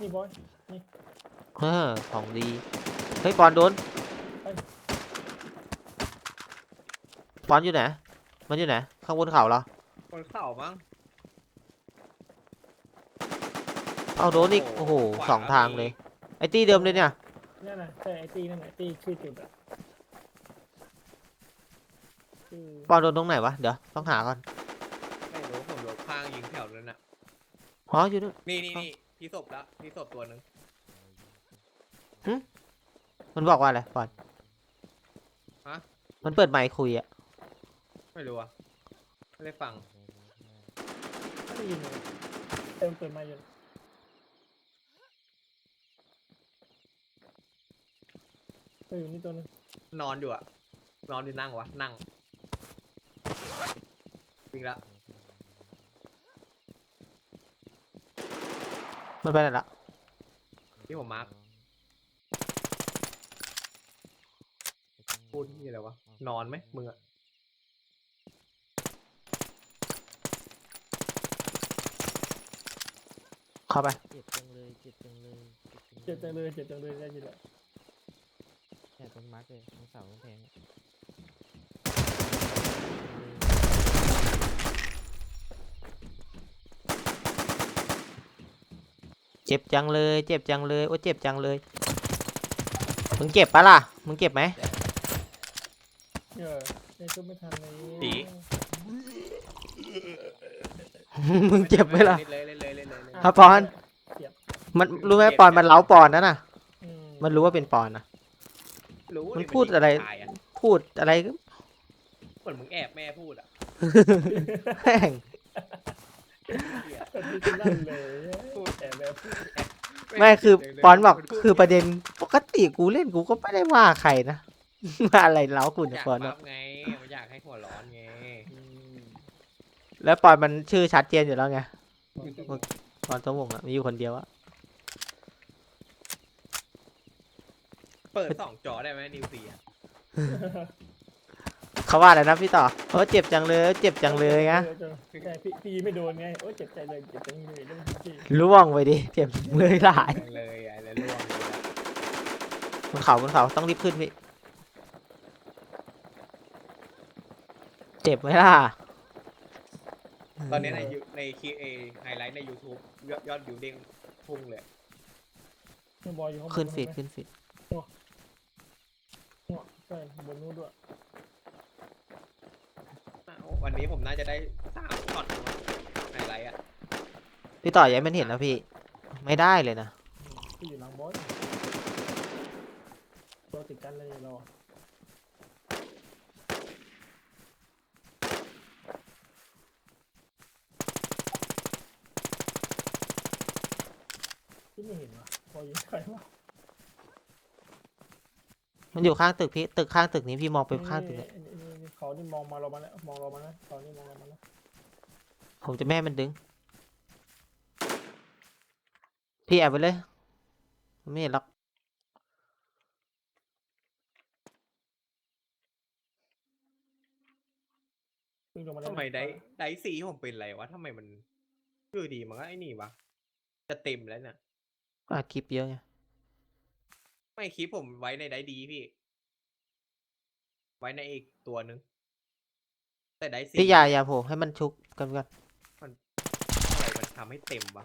นี่บอยนี่เออของดีเฮ้ยปอนโดนไปปอนอยู่ไหนมันอยู่ไหนข้างบนเขาเหรอบนเข่ามั้งเอาโดนอีกโอ้โหขวสองทางมีเลย ไอ้ตี้เดิมเลยเนี่ยนั่นน่ะใช่ไอตีนั่นแหละตีชื่อจุดอะชื่อปอนโดนตรงไหนวะเดี๋ยวต้องหาก่อนไม่รู้ผมโดนข้างยิงแถวนั้นน่ะอ๋ออยู่นู่นนี่นี่นี่ ที่ศพละที่ศพตัวหนึ่งมันบอกว่าอะไรปอน ฮะ มันเปิดไมค์คุยอะไม่รู้อะไม่ได้ฟังได้ยินเลยเติมเปิดมาอยู่เออนี่ตัวนึงนอนอยู่อะนอนหรือนั่งวะ นั่งวิ่งละ มันไปไหนละที่ผมมาร์คพูดที่อะไรวะ นอนไหมมึงอะเข้าไป เจ็บจังเลย เจ็บจังเลยเจ็บจังเลยเจ็บจังเลยได้ยินแล้วแค่ต้นมาร์กเลยทั้งเสาทั้งแพงอะ เจ็บจังเลย เจ็บจังเลย โอ้เจ็บจังเลย มึงเจ็บปะล่ะ มึงเจ็บไหมเออในชุบไม่ทันเลยมึงเจ็บไหมล่ะ เล่นเลยเล่นเลยเล่นเลยเล่นเลยครับปอน มันรู้ไหมปอนมันเล้าปอนนั่นน่ะ อืมันรู้ว่าเป็นปอนนะรู้มันดิพูดอะไรยิงตายอะพูดอะไรก็เหมือนมึงแอบแม่พูดอะแม่ง เหี้ยคนที่ที่นั่นเลยแอบแบบพูด ไม่คือเดี๋ยวปอนบอกมันพูดคือประเด็นปกติกูเล่นกูก็ไม่ได้ว่าใครนะ มาอะไรเล้ากูอเนี่ยยากปอนบัอะฟไงมันอยากให้หัวร้อนไงแล้วปอนมันชื่อชัดเจนอยู่แล้วไงปอนสมงอะมีอยู่คนเดียวอะเปิดสองจอได้ไหมนิวซีอะ เขาว่าอะไรนะพี่ต่อโอ้เจ็บจังเลยเจ็บจังเลยนะใช่พี่พี่ไม่โดนไงโอ้ยเจ็บใจเลยเจ็บจังเลยเรื่องพี่ล่วงไปดิเจ็บมือหลายเลยไอ้แล้วล่วงเลยอะบนเขาบนเขาต้องรีบขึ้นพี่เจ็บไหมล่ะตอนนี้ในยูในคีเอไฮไลท์ใน YouTube ยอดยอดวิวเด้งพุ่งเลยนี่บอยอยู่ข้างบนขึ้นฟีดใช่ไหมขึ้นฟีดเนี่ยใช่บนนู้นด้วย วันนี้ผมน่าจะได้สามช็อตไฮไลท์อะพี่ต่ออย้ายมันเห็นนะพี่ ไม่ได้เลยนะที่อยู่หลังบอสตัวติดกันเลยเราที่ไม่เห็นวะพอยิงใครวะมันอยู่ข้างตึกพี่ตึกข้างตึกนี้พี่มองไปข้างตึกนี่เนี่ยนี่นี่นี่ เขานี่มองมาเรามาแล้วมองเรามาแล้วเขานี่มองเรามาแล้วผมจะแม่ให้มันดึง พี่แอบไปเลยมันไม่เห็นหรอกวิ่งลงมาแล้วทำไมได้ได้สีผมเป็นไรวะทำไมมันคือดีมันก็ไอ้นี่วะ จะเต็มแล้วเนี่ยก็อัดคลิปเยอะไง ไม่คลิปผมไว้ในได้ดีพี่ ไว้ในอีกตัวหนึ่งแต่ได้สีพี่อยาอยาโผล่ให้มันชุกกันก่อนอะไรมันทำให้เต็มวะ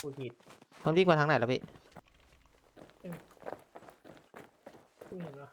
พูดผิดมันวิ่งมาทางไหนแล้วพี่ไม่เห็นวะ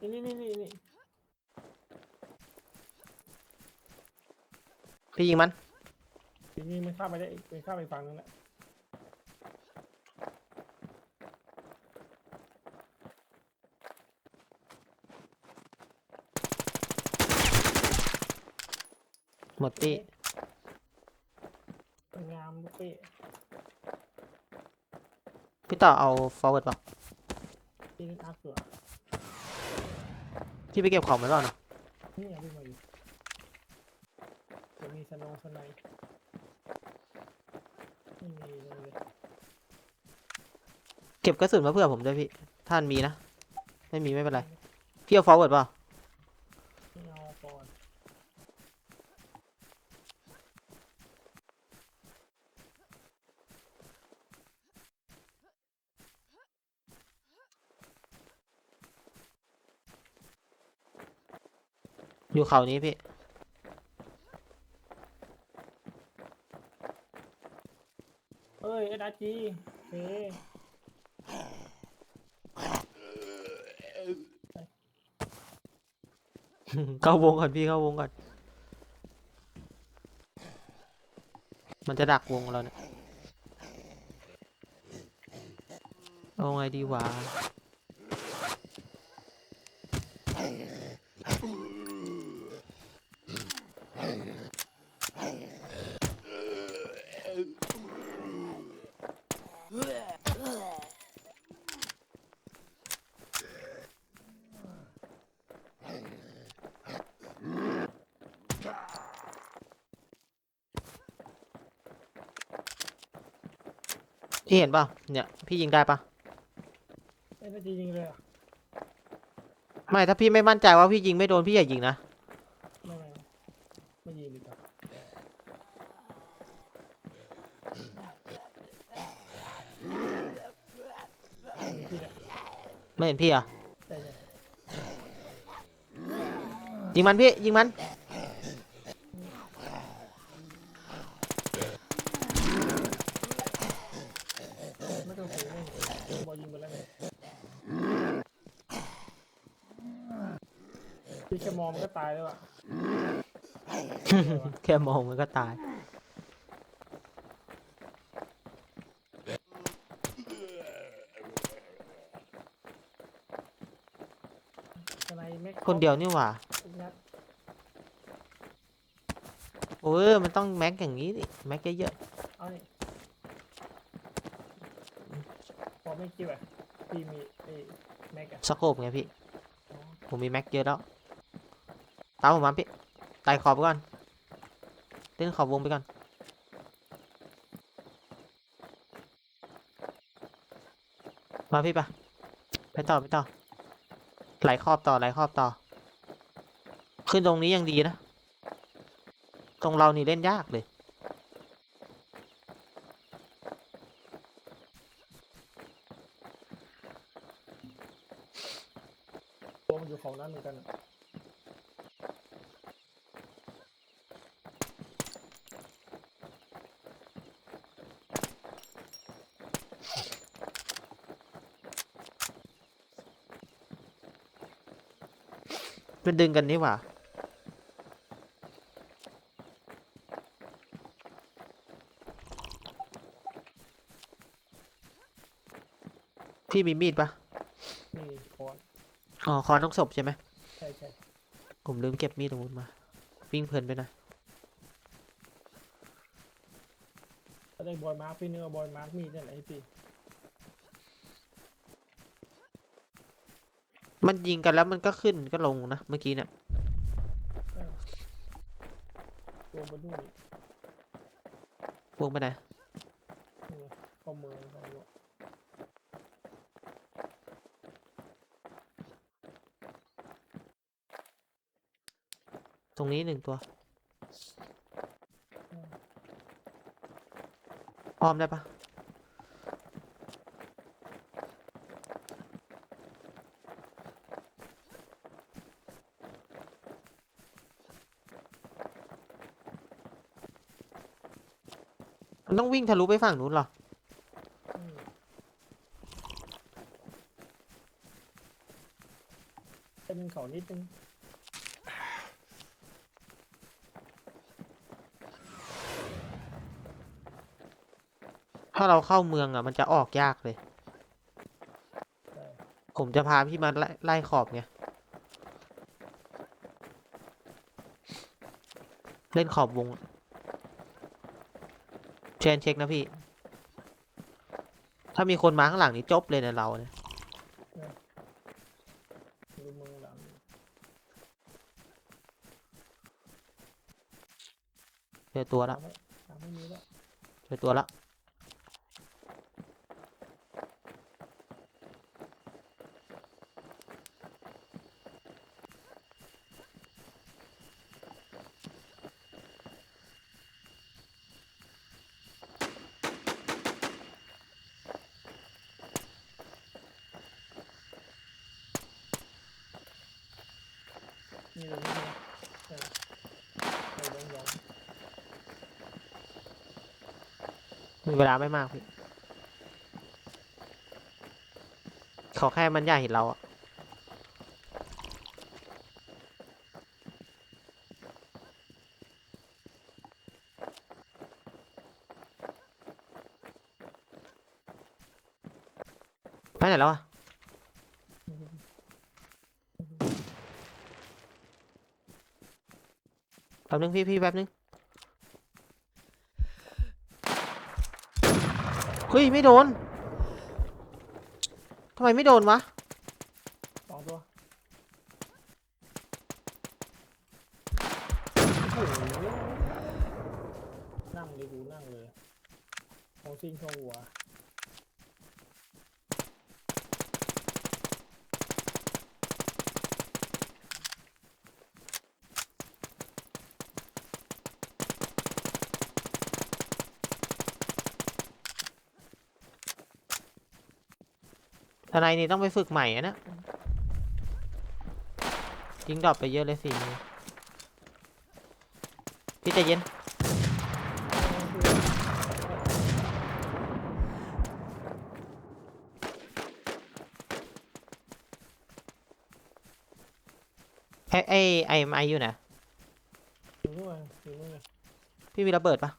นี่นี่นี่นี่นี่พี่ยิงมัน ทีนี้มันข้ามไปได้อีกมันข้ามไปฝั่งนึงแล้ว หมดพี่สวยงามลูกเป้พี่ต่อเอา forward ป่ะที่นี่อาร์คเสือพี่ไปเก็บของไว้ก่อนนะนี่ยังวิ่งมาอยู่จะมีสโนว์สไนป์ไม่มีเลยเก็บกระสุนมาเผื่อผมด้วยพี่ท่านมีนะ ไม่มีไม่เป็นไร พี่เอา forward ป่ะ ไม่เอาก่อน อยู่เขานี้พี่เอ้ยเอ็ดอาร์จีเฮ้เข้าวงก่อนพี่เข้าวงก่อน มันจะดักวงเราเนี่ย เอาไงดีวะ พี่เห็นป่ะ เนี่ย พี่ยิงได้ป่ะเอ็ดอาร์จียิงเลยเหรอะไม่ ถ้าพี่ไม่มั่นใจว่าพี่ยิงไม่โดน พี่อย่ายิงนะ ไม่ไม่ไม่ยิงดีกว่ายิงพี่เนี่ย ไม่เห็นพี่เหรอะใช่ใช่ยิงมันพี่ ยิงมัน ไม่ต้องถือไม่บอลยิงไปแล้วไงพี่แค่มองมันก็ตายแล้วอะแค่มองมันก็ตาย สไนแม็ก คนเดียวนี่หว่าทุกนัดโอ้ยมันต้องแม็กอย่างนี้ดิแม็กเยอะเอานี่พอไม่คิดอะพี่มีไอ้แม็กอะๆสโคปไงพี่อ๋อผมมีแม็กเยอะแล้ว ตามผมมาพี่ไต่ขอบไปก่อนเล่นขอบวงไปก่อน มาพี่ปะไปต่อไปต่อไหลขอบต่อไหลขอบต่อ ขึ้นตรงนี้ยังดีนะ ตรงเรานี่เล่นยากเลยตัวมันอยู่ของนั้นเหมือนกันอะเป็นดึงกันนี่หว่า พี่มีมีดปะนี่คอนอ๋อคอนต้องศพใช่ไหมใช่ใช่ผมลืมเก็บมีดตรงนู้นมา วิ่งเพลินไปหนะถ้าได้บอยมาร์คพี่เนื้อบอยมาร์คมีดนั่นแหละให้พี่มันยิงกันแล้วมันก็ขึ้นก็ลงนะเมื่อกี้เนี่ยตัวบนนู่นวงไปไหนนี่ไงเข้าเมืองเข้าเมือ ตรงนี้หนึ่งตัวอ้อมได้ปะมันต้องวิ่งทะลุไปฝั่งนู้นเหรอจะเป็นเขานิดนึง ถ้าเราเข้าเมืองอะ มันจะออกยากเลยใช่ผมจะพาพี่มาไล่ไล่ขอบไงเล่นขอบวงอะเชนเช็คนะพี่ ถ้ามีคนมาข้างหลังนี่จบเลยนะเราเนี่ยดูเมืองหลังเจอตัวละ มีเวลาไม่มากพี่ขอแค่มันอย่าเห็นเราอะไปไหนแล้วอะ ป๊บนึงพี่พี่แป๊บนึงเฮ้ยไม่โดนทำไมไม่โดนวะสองตัวโอ้โหนั่งเลยกูนั่งเลยโมซิงเข้าหัว ทนายนี่ต้องไปฝึกใหม่อะนะยิงดรอปไปเยอะเลยสี่มือพี่ใจเย็น ไอไอไอไออยู่ไหนอยู่นู่นไงอยู่นู่นไงพี่มีระเบิดปะ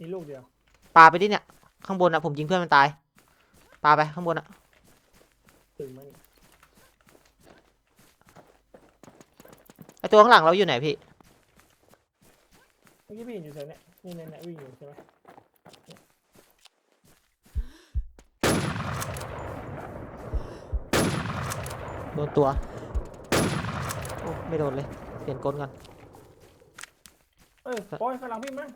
มีลูกเดียวปาไปดิเนี่ย ข้างบนอะผมยิงเพื่อนมันตายปาไปข้างบนอะ ถึงมันไอตัวข้างหลังเราอยู่ไหนพี่ เมื่อกี้พี่เห็นอยู่แถวเนี้ยนี่เนี่ยเนี่ยวิ่งอยู่ใช่ไหมโดนตัวโอ้ไม่โดนเลย เปลี่ยนกลก่อน เออปอยข้างหลังพี่มั้ง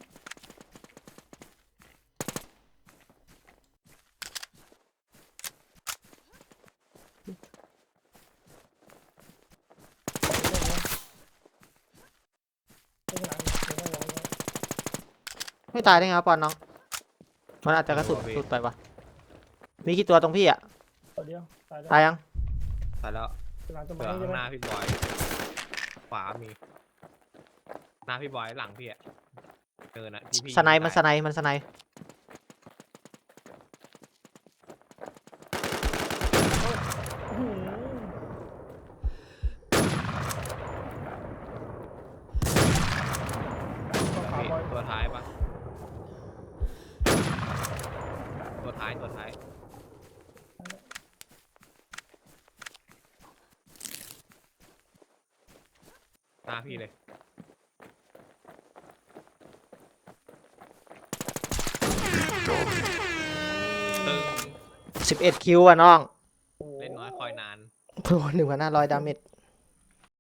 ข้างหลังข้างหลังข้างหลัง ไม่ตายได้ไงวะปอนน้อง มันอาจจะกระสุนไม่รู้อะพี่หลุดไปวะมีกี่ตัวตรงพี่อะตัวเดียวตายแล้วตายยัง ตายแล้วหลังต้นเหลืไม้อใช่ข้างไหมหน้าพี่บอยขวามี หน้าพี่บอยหลังพี่อะเจอนะที่พี่สไนป์มันยิงสไนป์มันสไนป์ อื้อหือต้องขา พี่ บอย ตัวท้ายปะตัว ท้ายตัวท้ายหน้าพี่เลย ตึง สิบเอ็ดคิวอะน้องโอ้โหเล่นน้อยคอยนานโอ้หนึ่งพันห้าร้อยดาเมจ